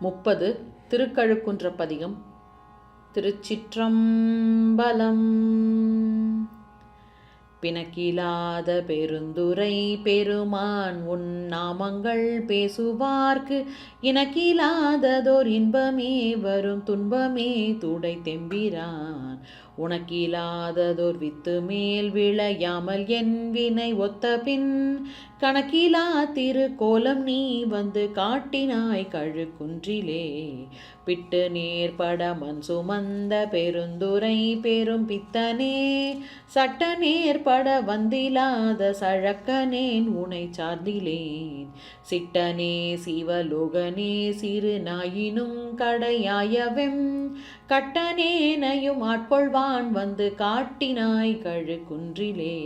முப்பது திருக்கழுக்குன்ற பதிகம். திருச்சிற்றம்பலம். பிணக்கிலாத பெருந்துரை பெருமான் உன் நாமங்கள் பேசுவார்க்கு. இனக்கிலாததோர் இன்பமே வரும் துன்பமே துடை தெம்பிரான். உனக்கிலாததோர் வித்து மேல் விளையாமல் என் வினை ஒத்த பின் கணக்கிலா திருக்கோலம் நீ வந்து காட்டினாய் கழுக்குன்றிலே. பிட்டு நேர்பட மண் சுமந்த பெருந்துரை பெரும் பித்தனே. சட்ட நேர்பட வந்திலாத சழக்கனேன் உனை சார்ந்திலேன். சிட்டனே சிவலோகனே சிறு நாயினும் கடையாயவெம் கட்டனேனையும் ஆட்கொள்வான் வந்து காட்டினாய் கழு குன்றிலே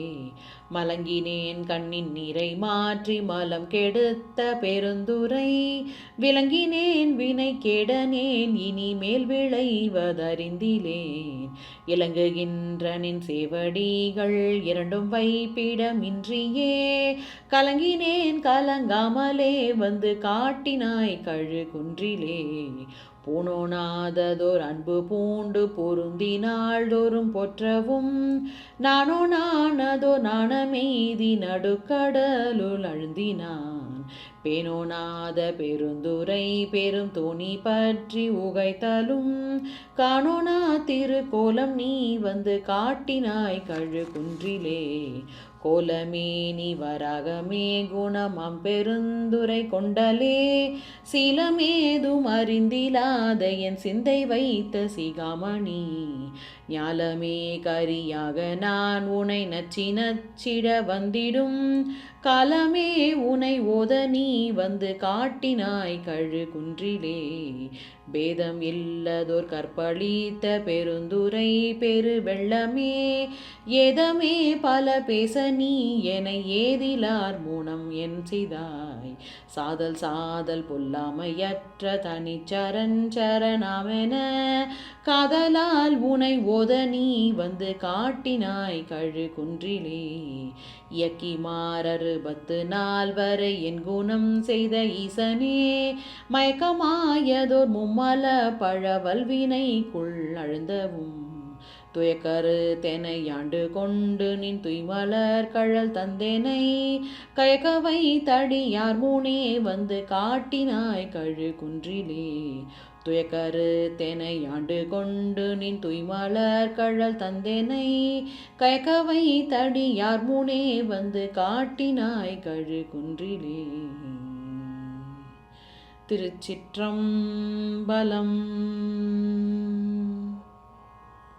மலங்கினேன் கண்ணின் நீரை மாற்றி மலம் கெடுத்த பெருந்துரை. விளங்கினேன் வினை கெடனேன் இனிமேல் விளைவதறிந்திலேன். இலங்குகின்றனின் சேவடிகள் இரண்டும் வைப்பிடமின்றியே. கலங்கினேன் கலங்காமலே வந்து காட்டினாய் கழு குன்றிலே பூனோனாததோர் அன்பு பூண்டு பொருந்தினாள்தோறும் பொற்றவும். நானோ நானதோ நாணமெய்தி நடுக்கடலுள் அழுந்தினான் பேணோனாத பெருந்துரை பெரும் துணி பற்றி உகைத்தலும் காணோனா திருக்கோலம் நீ வந்து காட்டினாய் கழு குன்றிலே கோலமே நீ வராகமே குணமாம் பெருந்துரை கொண்டலே. சீலமேதும் அறிந்திலாத என் சிந்தை வைத்த சிகாமணி. ஞாலமே கரியாக நான் உனை நச்சி நச்சிட வந்திடும். காலமே உனை ஓத நீ வந்து காட்டினாய் கழு குன்றிலே. பேதம் இல்லதோர் கற்பழித்த பெருந்துரை பெரு வெள்ளமே. ஏதமே பல பேச நீ என ஏதிலார் மூனம் என் செய்தாய் சாதல் சாதல் பொல்லாமையற்ற தனிச்சரண் சரணாமென காதலால் உனை ஓத நீ வந்து காட்டினாய் கழு குன்றிலே. இயக்கி மாறறு பத்து நாள் வரை என் குணம் செய்த ஈசனே மயக்கமாயதோர் மும்மல பழவல்வினைக்குள் அழுந்தவும் துயக்கரு தெனை ஆண்டு கொண்டு நின் துய்மலர் கழல் தந்தேனை. கயக்கவை தடியார் மூனே வந்து காட்டினாய் கழு குன்றிலே. துயக்கரு தெனை ஆண்டு கொண்டு நின் துய்மலர் கழல் தந்தேனை. கயக்கவை தடியார் மூனே வந்து காட்டினாய் கழு குன்றிலே. திருச்சிற்றம்பலம்